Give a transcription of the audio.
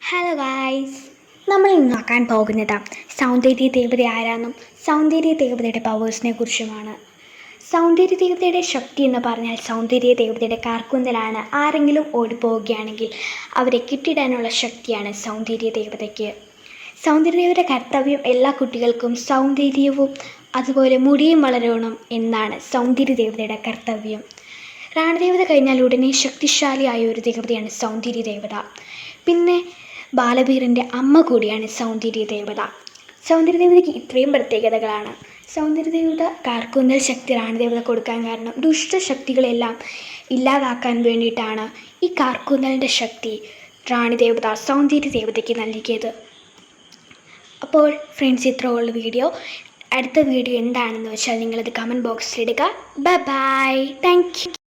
Hello guys നമ്മൾ ഇന്ന് നോക്കാൻ പോകുന്നത് സൗന്ദര്യ ദേവത ആരാന്നും സൗന്ദര്യ ദേവതയുടെ പവേഴ്സിനെ കുറിച്ചുമാണ്. സൗന്ദര്യ ദേവതയുടെ ശക്തി എന്ന് പറഞ്ഞാൽ സൗന്ദര്യ ദേവതയുടെ കാർക്കുന്തലാണ്. ആരെങ്കിലും ഓടിപ്പോവുകയാണെങ്കിൽ അവരെ കിട്ടിടാനുള്ള ശക്തിയാണ് സൗന്ദര്യ ദേവതയ്ക്ക്. സൗന്ദര്യയുടെ കർത്തവ്യം എല്ലാ കുട്ടികൾക്കും സൗന്ദര്യവും അതുപോലെ മുടിയും വളരണം എന്നാണ് സൗന്ദര്യ ദേവതയുടെ കർത്തവ്യം. റാണദേവത കഴിഞ്ഞാൽ ഉടനെ ശക്തിശാലിയായ ഒരു ദേവതയാണ് സൗന്ദര്യ ദേവത. പിന്നെ ബാലവീരന്റെ അമ്മ കൂടിയാണ് സൗന്ദര്യ ദേവത. സൗന്ദര്യ ദേവതയ്ക്ക് ഇത്രയും പ്രത്യേകതകളാണ്. സൗന്ദര്യ ദേവത കാർക്കൂന്തൽ ശക്തി റാണിദേവത കൊടുക്കാൻ കാരണം ദുഷ്ടശക്തികളെല്ലാം ഇല്ലാതാക്കാൻ വേണ്ടിയിട്ടാണ് ഈ കാർക്കുന്നലിന്റെ ശക്തി റാണിദേവത സൗന്ദര്യ ദേവതയ്ക്ക് നൽകിയത്. അപ്പോൾ ഫ്രണ്ട്സ് ഇത്രയുള്ള വീഡിയോ അടുത്ത വീഡിയോ എന്താണെന്ന് വെച്ചാൽ നിങ്ങളത് കമന്റ് ബോക്സിലിടുക ബൈ ബൈ താങ്ക് യു